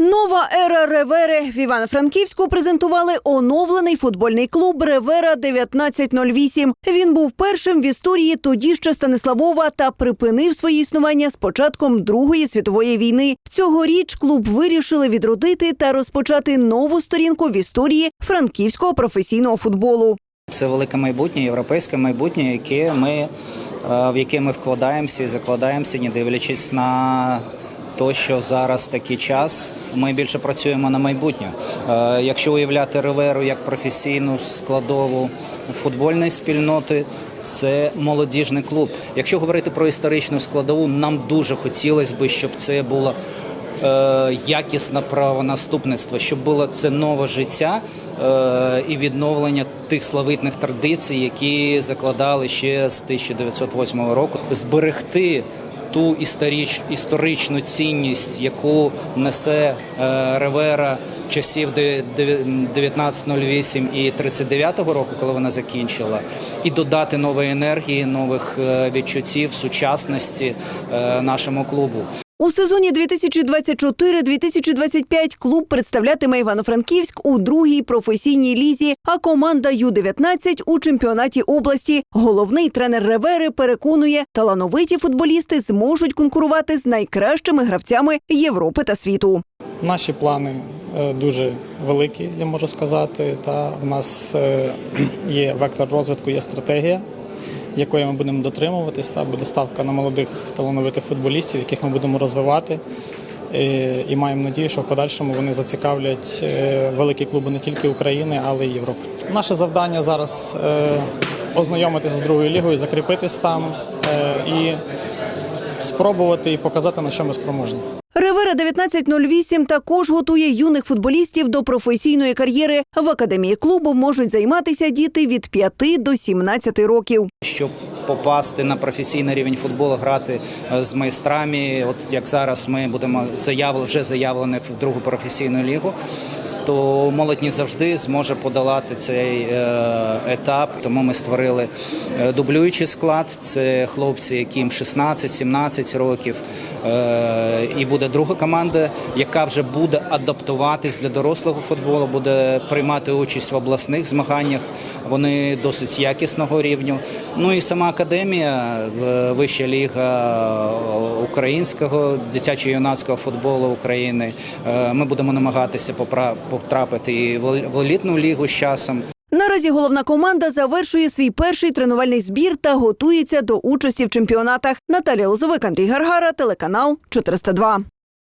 Нова ера Ревери в Івано-Франківську презентували оновлений футбольний клуб Ревера 1908. Він був першим в історії тоді ще Станиславова та припинив своє існування з початком Другої світової війни. Цьогоріч клуб вирішили відродити та розпочати нову сторінку в історії франківського професійного футболу. Це велике майбутнє, європейське майбутнє, яке ми, е, в яке ми вкладаємося і закладаємося, не дивлячись на те, що зараз такий час. Ми більше працюємо на майбутнє. Е, Якщо уявляти Риверу як професійну складову футбольної спільноти. Це молодіжний клуб. Якщо говорити про історичну складову, нам дуже хотілося б, щоб це було е, якісне правонаступництво, щоб було це нове життя е, і відновлення тих славетних традицій, які закладали ще з 1908 року, зберегти. Ту історич, історичну цінність, яку несе е, Ревера часів де- де- 1908 і 39-го року, коли вона закінчила, і додати нової енергії, нових е, відчуттів, сучасності е, нашому клубу. У сезоні 2024-2025 клуб представлятиме Івано-Франківськ у другій професійній лізі, а команда Ю-19 у чемпіонаті області. Головний тренер Ревери переконує, талановиті футболісти зможуть конкурувати з найкращими гравцями Європи та світу. Наші плани е, дуже великі, я можу сказати. Та в нас е, є вектор розвитку, є стратегія, якої ми будемо дотримуватись. Та буде ставка на молодих талановитих футболістів, яких ми будемо розвивати. І маємо надію, що в подальшому вони зацікавлять е, великі клуби не тільки України, але й Європи. Наше завдання зараз е, ознайомитися з другою лігою, закріпитись там е, і спробувати і показати, на що ми спроможні. Ревера 1908 також готує юних футболістів до професійної кар'єри. В академії клубу можуть займатися діти від 5 до 17 років. щоб попасти на професійний рівень футболу, грати е, з майстрами. От як зараз ми будемо заявили, вже заявлені в другу професійну лігу. То молодь не завжди зможе подолати цей е, етап. Тому ми створили е, дублюючий склад. Це хлопці, яким 16-17 років. Е, і буде друга команда, яка вже буде адаптуватись для дорослого футболу, буде приймати участь в обласних змаганнях. Вони досить якісного рівню. Ну і сама академія, вища ліга українського дитячо-юнацького футболу України. Ми будемо намагатися потрапити і в елітну лігу з часом. Наразі головна команда завершує свій перший тренувальний збір та готується до участі в чемпіонатах. Наталія Лозовик, Андрій Гаргара, телеканал 402.